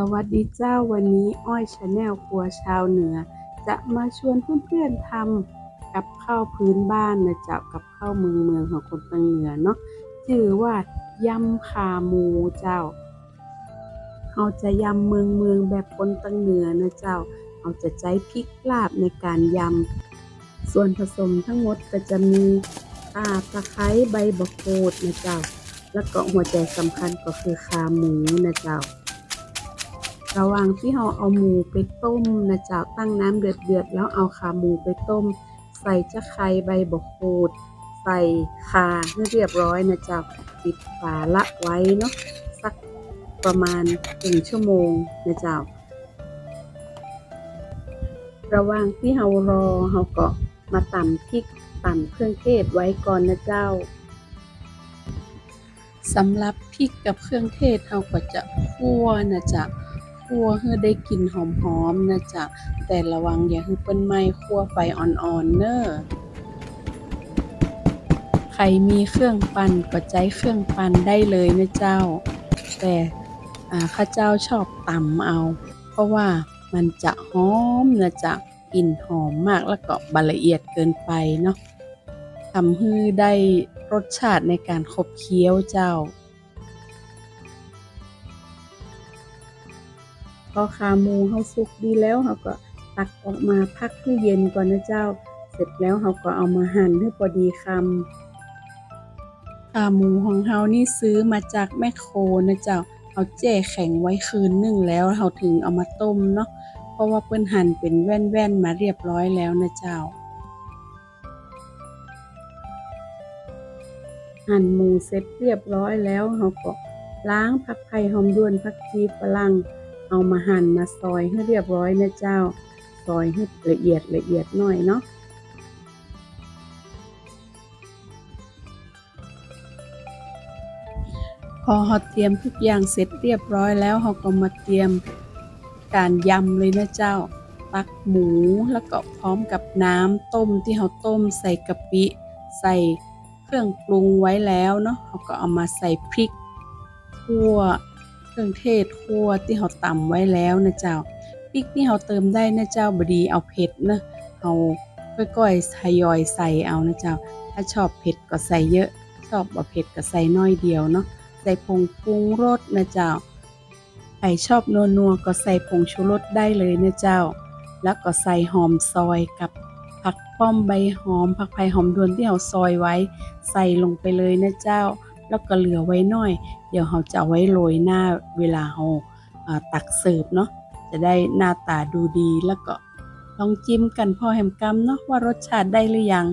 สวัสดีเจ้าวันนี้อ้อยชาแนลครัวชาวเหนือ จะมาชวนเพื่อนๆทำกับข้าวพื้นบ้านนะเจ้ากับข้าวเมืองเมืองของคนทางเหนือเนาะชื่อว่ายำขาหมูเจ้าเราจะยำเมืองเมืองแบบคนทางเหนือนะเจ้าเราจะใช้พริกลาบในการยำส่วนผสมทั้งหมดก็จะมีข่าตะไคร้ใบมะกรูดนะเจ้า แล้วก็หัวใจสำคัญก็คือขาหมูนะเจ้า ระหว่างที่เราเอาหมูไปต้มนะเจ้าตั้งน้ำเดือดๆแล้วเอาขาหมูไปต้ม ใส่จะไคร้ใบมะกรูด ใส่ข่าให้เรียบร้อยนะเจ้าปิดฝาละไว้เนาะสักประมาณหนึ่งชั่วโมงนะเจ้าระหว่างที่เรารอเราก็มาตำพริกตำเครื่องเทศไว้ก่อนนะเจ้าสำหรับพริกกับเครื่องเทศเราก็จะคั่วนะจ๊ะ คั่วให้ได้กลิ่นหอมๆนะจ๊ะแต่ระวังอย่าให้เปิ้นไหม้คั่วไฟอ่อนๆเน้อใครมีเครื่องปั่นก็ใช้เครื่องปั่นได้เลยนะเจ้า แต่ข้าเจ้าชอบตำเอา เพราะว่ามันจะหอมนะจ๊ะกลิ่นหอมมากแล้วก็บละเอียดเกินไปเนาะทำให้ได้รสชาติในการขบเคี้ยวเจ้า อขาหมูเขาสุกดีแล้วเขาก็ตักออกมาพักให้เย็นก่อนนะเจ้า เสร็จแล้วเขาก็เอามาหั่นให้พอดีคำขาหมูของเขานี่ซื้อมาจากแมคโคนะเจ้าเอาแจ้แข็งไว้คืนหนึ่งแล้วเขาถึงเอามาต้มเนาะเพราะว่าเปิ้นหั่นเป็นแว่นๆมาเรียบร้อยแล้วนะเจ้าหั่นหมูเสร็จเรียบร้อยแล้วเราก็ล้างผักไผ่หอมด้วนผักชีฝรั่ง เอามาหั่นมาซอยให้เรียบร้อยนะเจ้า ซอยให้ละเอียดละเอียดหน่อยเนาะพอเราเตรียมทุกอย่างเสร็จเรียบร้อยแล้วเราก็มาเตรียมการยำเลยนะเจ้าตักหมูแล้วก็พร้อมกับน้ำต้มที่เราต้มใส่กะปิ ใส่เครื่องปรุงไว้แล้วเนาะเราก็เอามาใส่พริก คั่ว เครื่องเทศคั่วที่เราตำไว้แล้วนะเจ้าพริกนี่เราเติมได้นะเจ้าบดีเอาเผ็ดนะเราค่อยๆทยอยใส่เอานะเจ้า ถ้าชอบเผ็ดก็ใส่เยอะ ชอบบ่เผ็ดก็ใส่น้อยเดียวเนาะใส่ผงปรุงรสนะเจ้าใครชอบนัวๆก็ใส่ผงชูรสได้เลยนะเจ้า แล้วก็ใส่หอมซอยกับผักป้อมใบหอมผักไผ่หอมดวนที่เราซอยไว้ ใส่ลงไปเลยนะเจ้า แล้วก็เหลือไว้น่อย เดี๋ยวเราจะเอาไว้โรยหน้าเวลาเราตักเสิร์ฟเนาะจะได้หน้าตาดูดีแล้วก็ลองจิ้มกันพอแหมกำเนาะว่ารสชาติได้หรือยัง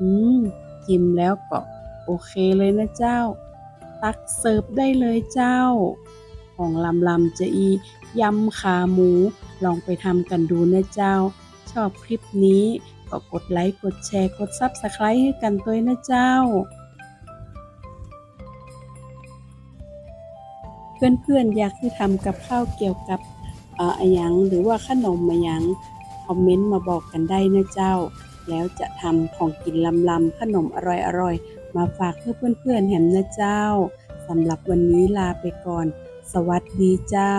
อืมจิ้มแล้วก็โอเคเลยนะเจ้า ตักเสิร์ฟได้เลยเจ้า ของลำลำจะอียำขาหมู ลองไปทำกันดูนะเจ้า ชอบคลิปนี้ก็กดไลค์ กดแชร์ กดซับสไครต์ให้กันด้วยนะเจ้า เพื่อนๆอยากให้ทำกับข้าวเกี่ยวกับเอ่ออะหยังหรือว่าขนมอะยังคอมเมนต์มาบอกกันได้นะเจ้า แล้วจะทำของกินลำๆขนมอร่อยๆ มาฝากเพื่อนๆแหมนะเจ้าสำหรับวันนี้ลาไปก่อน สวัสดีเจ้า